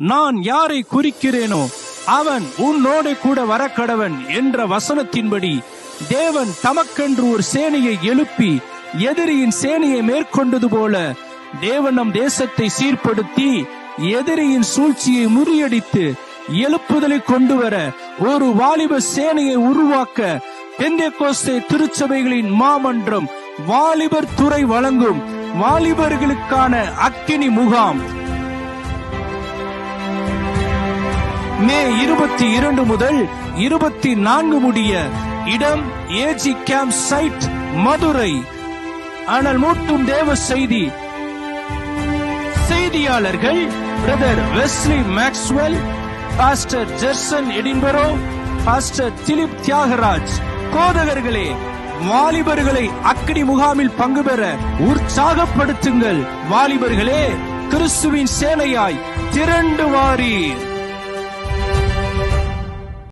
நான் யாரை குறிக்கிறேனோ அவன் உன்னோடு கூட வரக்கடவன் என்ற வசனத்தின்படி தேவன் தமக்கென்று ஒரு சேனையை எழுப்பி எதிரியின் சேனையை மேற்கொண்டது போல தேவன் நம் தேசத்தை சீர்படுத்தி எதிரியின் சூழ்ச்சியை முறியடித்து எழுப்புதலை கொண்டு வர ஒரு வாலிப சேனையை உருவாக்க பெந்தேகோஸ்தே திருச்சபைகளின் மாமன்றம் வாலிபர் துறை வழங்கும் வாலிபர்களுக்கான அக்கினி முகாம். மே இருபத்தி இரண்டு முதல் இருபத்தி நான்கு முடிய இடம் ஏஜி கேம்ப் சைட் மதுரை. ஆனால் மூட்டும் தேவ செய்தி செய்தியாளர்கள் brother Wesley Maxwell pastor Gerson Edinburgh pastor Dilip Thiyagaraj கோதகர்களே வாலிபர்களை அக்கடி முகாமில் பங்கு பெற உற்சாகப்படுத்துங்கள். வாலிபர்களே கிறிஸ்துவின் சேனையாய் திரண்டு வாரீர்.